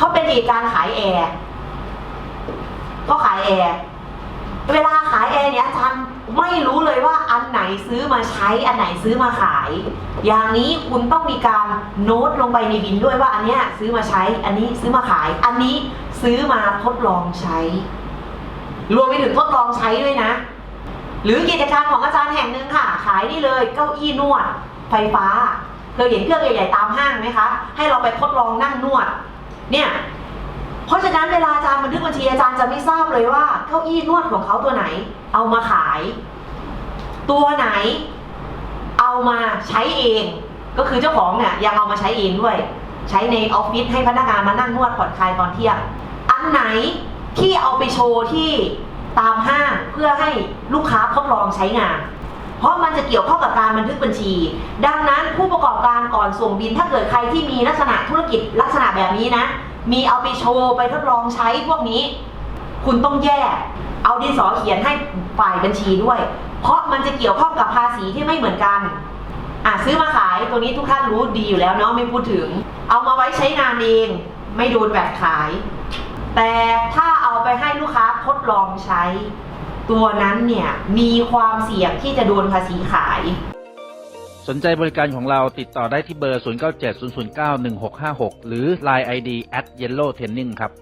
เขาเป็นกิจการขายแอร์ก็ขายแอร์เวลาขายแอร์เนี่ยอาจารย์ไม่รู้เลยว่าอันไหนซื้อมาใช้อันไหนซื้อมาขาย อย่างนี้คุณต้องมีการโน้ตลงไปในบินด้วยว่าอันเนี้ยซื้อมาใช้ อันนี้ซื้อมาขาย อันนี้ซื้อมาทดลองใช้ รวมไปถึงทดลองใช้ด้วยนะ หรือกิจการของอาจารย์แห่งหนึ่งค่ะ ขายนี่เลยเก้าอี้นวดไฟฟ้าเคยเห็นเครื่องใหญ่ๆตามห้างไหมคะ ให้เราไปทดลองนั่งนวด เนี่ยเพราะฉะนั้นเวลาอาจารย์บันทึกบัญชีอาจารย์จะไม่ทราบเลยว่าเก้าอี้นวดของเขาตัวไหน เอามาขาย ตัวไหน เอามาใช้เอง ก็คือเจ้าของเนี่ยยังเอามาใช้เองด้วย ใช้ในออฟฟิศให้พนักงานมานั่งนวดผ่อนคลายตอนเที่ยงอันไหนที่เอาไปโชว์ที่ตามห้างเพื่อให้ลูกค้าทดลองใช้งาน เพราะมันจะเกี่ยวข้องกับการบันทึกบัญชี ดังนั้นผู้ประกอบการก่อนส่งบินถ้าเกิดใครที่มีลักษณะธุรกิจลักษณะแบบนี้นะ มีเอาไปโชว์ไปทดลองใช้พวกนี้ คุณต้องแยก เอาดินสอเขียนให้ฝ่ายบัญชีด้วย เพราะมันจะเกี่ยวข้องกับภาษีที่ไม่เหมือนกันอะซื้อมาขายตัวนี้ทุกท่านรู้ดีอยู่แล้วเนาะไม่พูดถึง เอามาไว้ใช้งานเอง ไม่โดนแบบขาย แต่ถ้าเอาไปให้ลูกค้าทดลองใช้ ตัวนั้นเนี่ยมีความเสี่ยงที่จะโดนภาษีขาย สนใจบริการของเราติดต่อได้ที่เบอร์ 0970091656 หรือ Line ID at yellow training ครับ